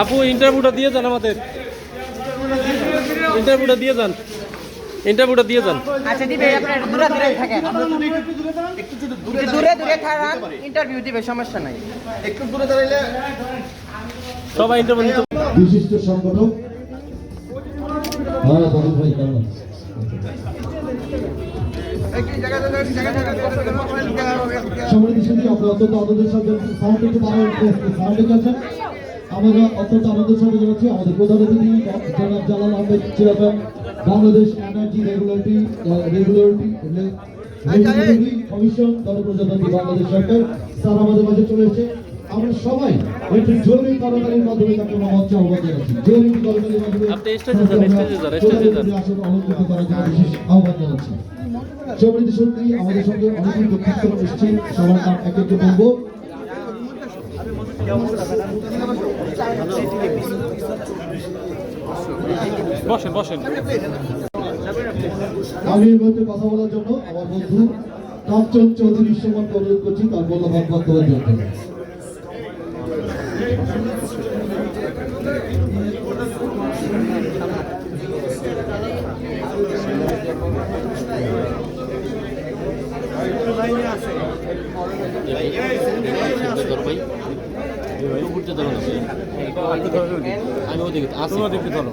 আপু ইন্টারভিউটা দিয়ে যান আমাদের। ইন্টারভিউটা দিয়ে যান। ইন্টারভিউটা দিয়ে যান। আচ্ছা দিবে আপনার দূরে দূরে থাকেন। একটু দূরে দূরে থাকান ইন্টারভিউ দিবে সমস্যা নাই। একটু দূরে দাঁড়াইলে সবাই ইন্টারভিউ দিতে বিশিষ্ট সংগঠক হ্যাঁ দাদু ভাই কেমন? আমরা অত্যন্ত আনন্দের সাথে সাউন্ড একটু বাড়ানোর সাউন্ডে যাচ্ছেন আমরা অত্যন্ত আনন্দের সাথে জানাচ্ছি আমাদের প্রধান অতিথি জনাব Jalal Ahmed chairman Bangladesh energy regulatory regulatory regulatory commission গণপ্রজাতন্ত্রী বাংলাদেশ সরকার স্যার আমাদের মাঝে চলে এসেছে। আমরা সবাই একটি জরুরি করতালির মাধ্যমে তাকে মহৎ আহ্বান জানাচ্ছি জরুরি করতালির মাধ্যমে আপনি স্টেজে যান, স্টেজে যান, স্টেজে যান। আসন অলঙ্কৃত করার জন্য বিশেষ আহ্বান জানাচ্ছি। সমৃদ্ধি শক্তি আমাদের সঙ্গে অনেকেই দুঃখিত এসেছেন সবার নাম এক একটু বলব। বসেন বসেন। আমি এই মুহূর্তে কথা বলার জন্য আমার বন্ধু কাঞ্চন চৌধুরী সমানকে অনুরোধ করছি তার মূল্যবান বক্তব্যের জন্য আমি ওদিকে আসি। ওদিকে ধরো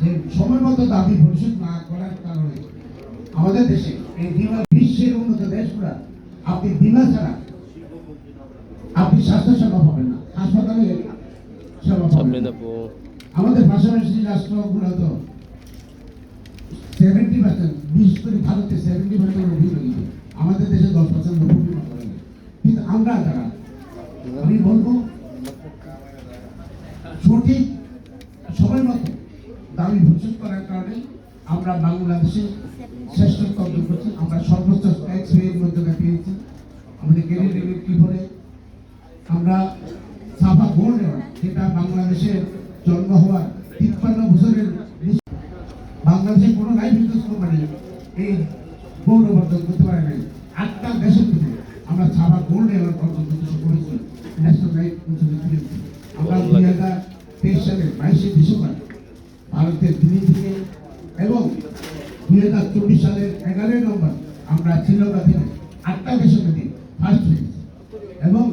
যে সময় মতো দাবি পরিশোধ না করার কারণে আমাদের দেশে এই বিমা বিশ্বের উন্নত দেশগুলা আপনি বিমা ছাড়া আপনি স্বাস্থ্য সেবা পাবেন না হাসপাতালে সেবা পাবেন। আমাদের পাশাপাশি রাষ্ট্রগুলো তো সেভেন্টি পার্সেন্ট বিশেষ করে ভারতে সেভেন্টি পার্সেন্ট রোগী রয়েছে আমাদের দেশে দশ পার্সেন্ট রোগী বিমা করেন কিন্তু আমরা যারা আমি বলব সঠিক সময় মতো দাবি ঘোষিত করার কারণে আমরা বাংলাদেশে শ্রেষ্ঠত্ব অর্জন করছি। আমরা সর্বোচ্চ ট্যাক্স মধ্যে পেয়েছি। আমাদের ক্যারিয়ার কি করে আমরা সাফা গোল্ড যেটা বাংলাদেশের জন্ম হওয়ার তিপ্পান্ন বছরের বাংলাদেশের কোনো লাইফ ইন্স্যুরেন্স কোম্পানি এই গৌরব অর্জন করতে পারে নাই। আটটা দেশের থেকে আমরা সাফা গোল্ড অর্জন করতে করেছি। ন্যাশনাল লাইফ ইন্স্যুরেন্স আমরা দুই হাজার তেইশ সালের বাইশে ডিসেম্বর ভারতের তিনি থেকে এবং দুই হাজার চব্বিশ সালের এগারোই নম্বর আমরা শ্রীলঙ্কা থেকে আটটা দেশের ফার্স্ট এবং